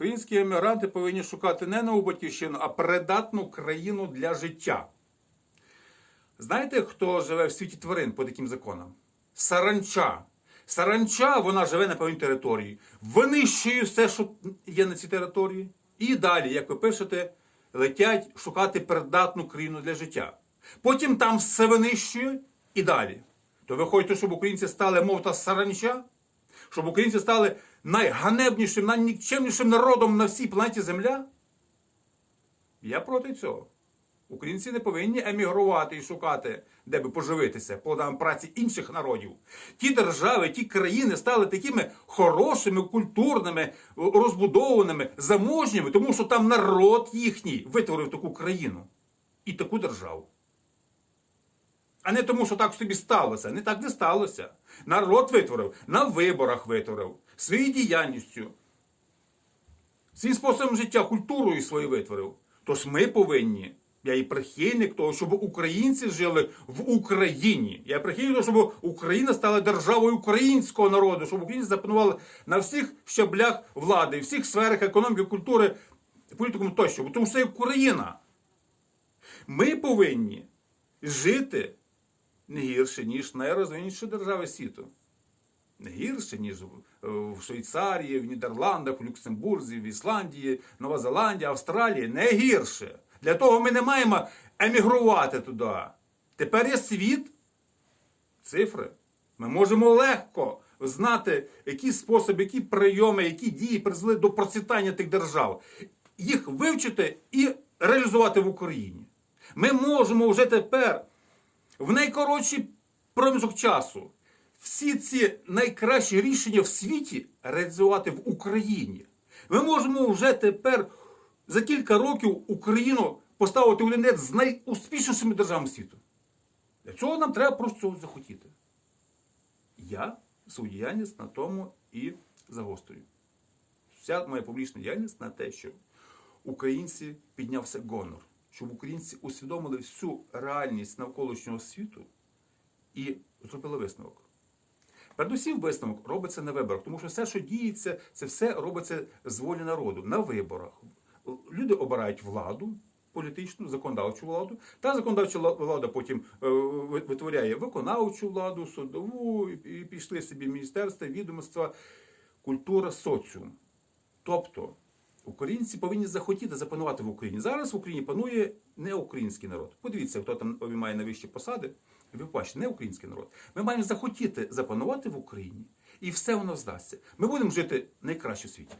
Українські емігранти повинні шукати не нову батьківщину, а придатну країну для життя. Знаєте, хто живе в світі тварин по таким законам? Саранча. Саранча, вона живе на певній території, винищує все, що є на цій території. І далі, як ви пишете, летять шукати придатну країну для життя. Потім там все винищує і далі. То ви хочете, щоб українці стали, мов та саранча? Щоб українці стали найганебнішим, найнікчемнішим народом на всій планеті Земля? Я проти цього. Українці не повинні емігрувати і шукати, де би поживитися плодами праці інших народів. Ті держави, ті країни стали такими хорошими, культурними, розбудованими, заможніми, тому що там народ їхній витворив таку країну і таку державу. А не тому, що так собі сталося. Не так не сталося. Народ витворив, на виборах витворив, своєю діяльністю, своїм способом життя, культурою свою витворив. Тож ми повинні, я і прихильник того, щоб українці жили в Україні. Я прихильник того, щоб Україна стала державою українського народу, щоб українці запанували на всіх щаблях влади, всіх сферах економіки, культури, політикуму тощо. Бо Тому що це Україна. Ми повинні жити не гірше, ніж найрозвиніші держави світу. Не гірше, ніж в- Швейцарії, в Нідерландах, в Люксембурзі, в Ісландії, Нова Зеландія, Австралії. Не гірше. Для того ми не маємо емігрувати туди. Тепер є світ, цифри. Ми можемо легко знати, які способи, які прийоми, які дії призвели до процвітання тих держав. Їх вивчити і реалізувати в Україні. Ми можемо вже тепер в найкоротший проміжок часу всі ці найкращі рішення в світі реалізувати в Україні. Ми можемо вже тепер за кілька років Україну поставити у лінець з найуспішнішими державами світу. Для цього нам треба просто цього захотіти. Я свою діяльність на тому і загострюю. Вся моя публічна діяльність на те, щоб українці піднявся гонор, щоб українці усвідомили всю реальність навколишнього світу і зробили висновок. Передусім висновок робиться на виборах, тому що все, що діється, це все робиться з волі народу на виборах. Люди обирають владу, політичну, законодавчу владу, та законодавча влада потім е, витворяє виконавчу владу, судову, і пішли собі міністерства, відомства, культура, соціум. Тобто українці повинні захотіти запанувати в Україні. Зараз в Україні панує не український народ. Подивіться, хто там обіймає найвищі посади. Ви бачите, не український народ. Ми маємо захотіти запанувати в Україні, і все воно здасться. Ми будемо жити найкраще в світі.